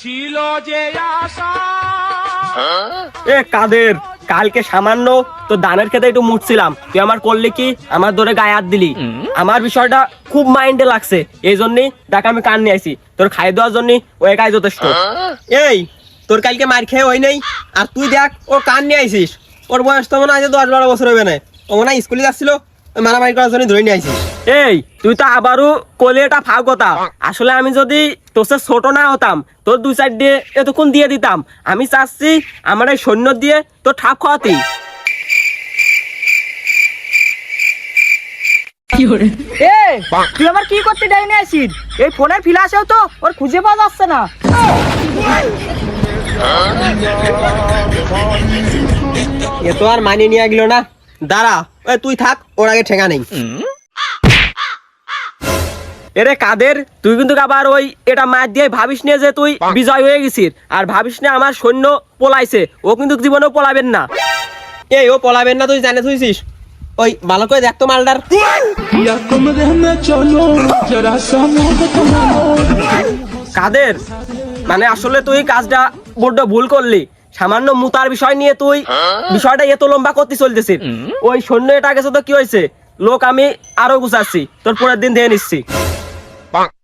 ছিল যে আশা। এ কাদের? কালকে সামান্য তো দানের খেতে একটু মুটছিলাম তুই আমার করলি কি? আমার ধরে গায়ে হাত দিলি। আমার বিষয়টা খুব মাইন্ডে লাগছে। এই জন্যই দেখ আমি কান নিয়ে আইছি। তোর খাই দেওয়ার জন্য ওই গায়ে যথেষ্ট। এই তোর কালকে মার খেয়ে ওই নেই? আর তুই দেখ ও কান নিয়ে আইছিস। ওর বয়স তো মনে হয় দশ বারো বছর হবে না। ও মনে হয় স্কুলে যাচ্ছিল মারামারি করার জন্য ধরে নিয়ে আইছিস। এই তুই তো আবারও কলে এটা ফাও কথা। আসলে আমি যদি তোর ছোট না হতাম তোর দুই সাইড দিয়ে এতক্ষণ দিয়ে দিতাম। আমি চাচ্ছি আমার এই সৈন্য দিয়ে তোর ঠাপ খাওয়াতি। এ তুই আমার কি করতে ডাইনে আসিস এই ফোনের ফিলাসেও তো ওর খুঁজে পাওয়া যাচ্ছে না। এ তো আর মানিয়ে নিয়ে গেল না। দাঁড়া ওই তুই থাক ওর আগে ঠেঙা নেই। এরে কাদের? তুই কিন্তু আবার ওই এটা মার দিয়ে ভাবিস নে যে তুই বিজয় হয়ে গেছিস। আর ভাবিস না আমার সৈন্য পলাইছে। ও কিন্তু জীবনেও পলাবেন না। এই ও পলাবেন না তুই জানে তুইছিস ওই ভালো করে দেখতো মালদার কাদের? মানে আসলে তুই কাজটা বড্ড ভুল করলি। সামান্য মুতার বিষয় নিয়ে তুই বিষয়টা এত লম্বা করতে চলতেছিস। ওই সৈন্য এটা গেছে তো কি হয়েছে? লোক আমি আরও গুছাচ্ছি। তোর পরের দিন দিয়ে নিচ্ছি। bonk.